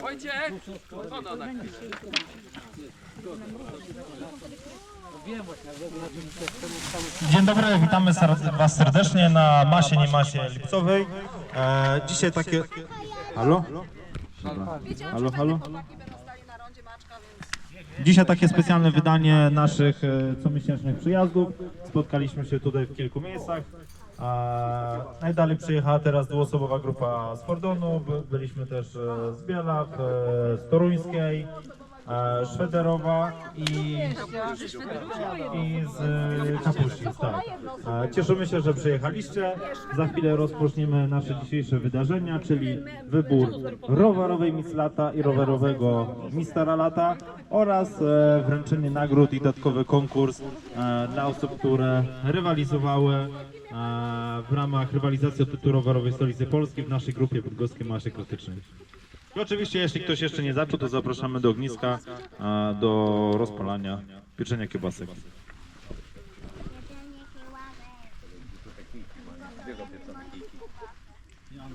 Wojciech! Woda na chwilę. Dzień dobry, witamy Was serdecznie na Masie Nie Masie Lipcowej. E, dzisiaj takie... Halo? Halo, halo? Dzisiaj takie specjalne wydanie naszych e, comiesięcznych przyjazdów. Spotkaliśmy się tutaj w kilku miejscach. Najdalej przyjechała teraz dwuosobowa grupa z Fordonu. By, byliśmy też e, z Bielach, e, z Toruńskiej, e, Szwederowa i, i z e, Kapuścic. Tak. E, cieszymy się, że przyjechaliście. Za chwilę rozpoczniemy nasze dzisiejsze wydarzenia, czyli wybór rowerowej Miss Lata i rowerowego Mistera Lata oraz e, wręczenie nagród i dodatkowy konkurs dla osób, które rywalizowały w ramach rywalizacji o tytuł rowerowej stolicy Polski w naszej grupie bydgoskiej Masie Krytycznej. Oczywiście, jeśli ktoś jeszcze nie zaczął, to zapraszamy do ogniska, do rozpalania pieczenia kiełbasek.